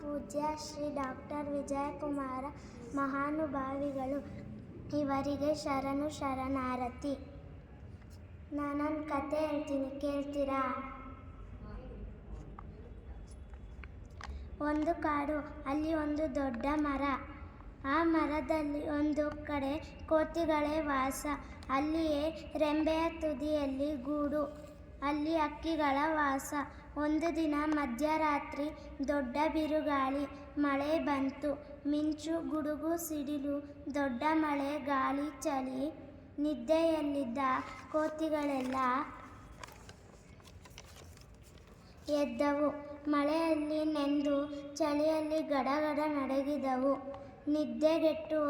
ಪೂಜ್ಯ ಶ್ರೀ ಡಾಕ್ಟರ್ ವಿಜಯಕುಮಾರ ಮಹಾನುಭಾವಿಗಳು, ಇವರಿಗೆ ಶರಣು ಶರಣಾರತಿ. ನಾನೊಂದು ಕತೆ ಹೇಳ್ತೀನಿ, ಕೇಳ್ತೀರಾ? ಒಂದು ಕಾಡು, ಅಲ್ಲಿ ಒಂದು ದೊಡ್ಡ ಮರ. ಆ ಮರದಲ್ಲಿ ಒಂದು ಕಡೆ ಕೋತಿಗಳೇ ವಾಸ. ಅಲ್ಲಿಯೇ ರೆಂಬೆಯ ತುದಿಯಲ್ಲಿ ಗೂಡು. ಅಲ್ಲಿ ಅಕ್ಕಿಗಳ ವಾಸ. ಒಂದು ದಿನ ಮಧ್ಯರಾತ್ರಿ ದೊಡ್ಡ ಬಿರುಗಾಳಿ ಮಳೆ ಬಂತು. ಮಿಂಚು, ಗುಡುಗು ಸಿಡಿಲು, ದೊಡ್ಡ ಮಳೆ, ಗಾಳಿ ಚಳಿ, ನಿದ್ದೆಯಲ್ಲಿದ್ದ ಕೋತಿಗಳೆಲ್ಲ ಎದ್ದವು. ಮಳೆಯಲ್ಲಿ ನೆಂದು ಚಳಿಯಲ್ಲಿ ಗಡಗಡ ನಡಗಿದವು. ನಿದ್ದೆಗೆಟ್ಟು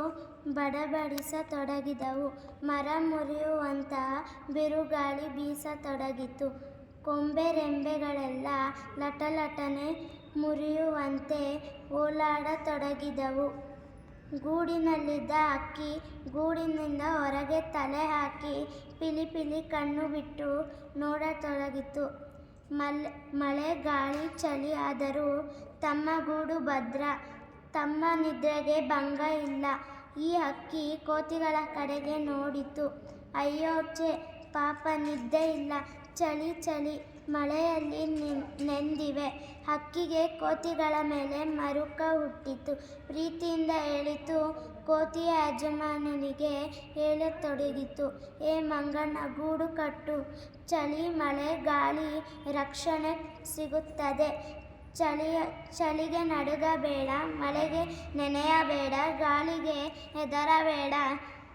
ಬಡಬಡಿಸತೊಡಗಿದವು. ಮರ ಮುರಿಯುವಂತಹ ಬಿರುಗಾಳಿ ಬೀಸತೊಡಗಿತು. ಕೊಂಬೆ ರೆಂಬೆಗಳೆಲ್ಲ ಲಟಲಟನೆ ಮುರಿಯುವಂತೆ ಓಲಾಡತೊಡಗಿದವು. ಗೂಡಿನಲ್ಲಿದ್ದ ಅಕ್ಕಿ ಗೂಡಿನಿಂದ ಹೊರಗೆ ತಲೆ ಹಾಕಿ ಪಿಲಿಪಿಲಿ ಪಿಲಿ ಕಣ್ಣು ಬಿಟ್ಟು ನೋಡತೊಡಗಿತು. ಮಲ್, ಮಳೆ, ಗಾಳಿ, ಚಳಿ ಆದರೂ ತಮ್ಮ ಗೂಡು ಭದ್ರ. ತಮ್ಮ ನಿದ್ರೆಗೆ ಭಂಗ ಇಲ್ಲ. ಈ ಹಕ್ಕಿ ಕೋತಿಗಳ ಕಡೆಗೆ ನೋಡಿತು. ಅಯ್ಯೋ ಛೆ ಪಾಪ ನಿದ್ದೆ ಇಲ್ಲ. ಚಳಿ ಚಳಿ ಮಳೆಯಲ್ಲಿ ನೆಂದಿವೆ. ಹಕ್ಕಿಗೆ ಕೋತಿಗಳ ಮೇಲೆ ಮರುಕ ಹುಟ್ಟಿತು. ಪ್ರೀತಿಯಿಂದ ಹೇಳಿತು, ಕೋತಿಯ ಯಜಮಾನನಿಗೆ ಹೇಳತೊಡಗಿತು. ಏ ಮಂಗಣ್ಣ, ಗೂಡು ಕಟ್ಟು. ಚಳಿ, ಮಳೆ, ಗಾಳಿ, ರಕ್ಷಣೆ ಸಿಗುತ್ತದೆ. ಚಳಿಯ, ಚಳಿಗೆ ನಡುಗಬೇಡ ಮಳೆಗೆ ನೆನೆಯಬೇಡ ಗಾಳಿಗೆ ಹೆದರಬೇಡ.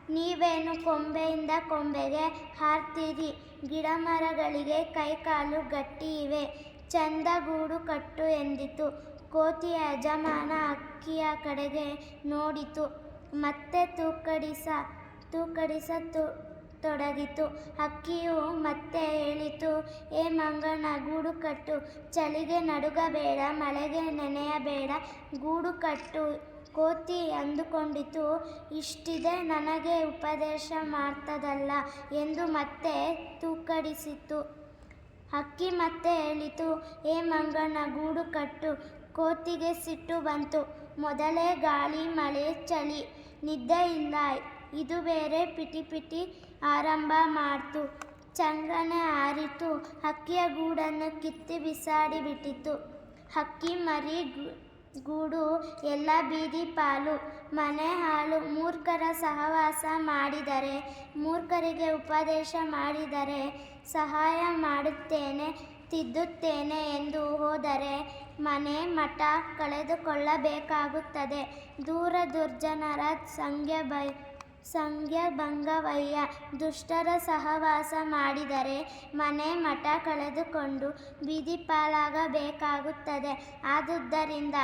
ನೀವೇನು ಕೊಂಬೆಯಿಂದ ಕೊಂಬೆಗೆ ಹಾರ್ತೀರಿ? ಗಿಡ ಮರಗಳಿಗೆ ಕೈಕಾಲು ಗಟ್ಟಿ ಇವೆ. ಚಂದ ಗೂಡು ಕಟ್ಟು ಎಂದಿತು. ಕೋತಿಯ ಯಜಮಾನ ಅಕ್ಕಿಯ ಕಡೆಗೆ ನೋಡಿತು. ಮತ್ತೆ ತೂಕಡಿಸ ತೂಕಡಿಸ ತು- ತೊಡಗಿತು. ಅಕ್ಕಿಯು ಮತ್ತೆ ಹೇಳಿತು, ಏ ಮಂಗನ ಗೂಡು ಕಟ್ಟು. ಚಳಿಗೆ ನಡುಗಬೇಡ, ಮಳೆಗೆ ನೆನೆಯಬೇಡ. ಗೂಡು ಕಟ್ಟು ಕೋತಿ ಅಂದುಕೊಂಡಿತು, ಇಷ್ಟಿದೆ ನನಗೆ ಉಪದೇಶ ಮಾಡ್ತದಲ್ಲ ಎಂದು ಮತ್ತೆ ತೂಕಡಿಸಿತು. ಹಕ್ಕಿ ಮತ್ತೆ ಹೇಳಿತು, ಏ ಮಂಗಣ್ಣ, ಗೂಡು ಕಟ್ಟು, ಕೋತಿಗೆ ಸಿಟ್ಟು ಬಂತು. ಮೊದಲೇ ಗಾಳಿ, ಮಳೆ, ಚಳಿ ನಿದ್ದೆ ಇಲ್ಲ ಇದು ಬೇರೆ ಪಿಟಿ ಪಿಟಿ ಆರಂಭ ಮಾಡ್ತು. ಚಂಗನೆ ಆರಿತು ಹಕ್ಕಿಯ ಗೂಡನ್ನು ಕಿತ್ತಿ ಬಿಸಾಡಿ ಬಿಟ್ಟಿತು. ಹಕ್ಕಿ ಮರಿ ಗೂಡು, ಎಲ್ಲ ಬೀದಿ ಪಾಲು, ಮನೆ ಹಾಳು, ಮೂರ್ಖರ ಸಹವಾಸ ಮಾಡಿದರೆ, ಮೂರ್ಖರಿಗೆ ಉಪದೇಶ ಮಾಡಿದರೆ ಸಹಾಯ ಮಾಡುತ್ತೇನೆ, ತಿದ್ದುತ್ತೇನೆ ಎಂದು ಹೋದರೆ ಮನೆ ಮಠ ಕಳೆದುಕೊಳ್ಳಬೇಕಾಗುತ್ತದೆ. ದೂರ ದುರ್ಜನರ ಸಂಖ್ಯೆ ಬೈ ಸಂಖ್ಯ ಭಂಗವಯ್ಯ ದುಷ್ಟರ ಸಹವಾಸ ಮಾಡಿದರೆ ಮನೆ ಮಠ ಕಳೆದುಕೊಂಡು ಬೀದಿ ಪಾಲಾಗಬೇಕಾಗುತ್ತದೆ. ಆದುದರಿಂದ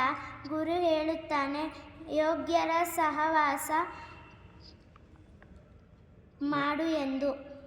ಗುರು ಹೇಳುತ್ತಾನೆ, ಯೋಗ್ಯರ ಸಹವಾಸ ಮಾಡು ಎಂದು.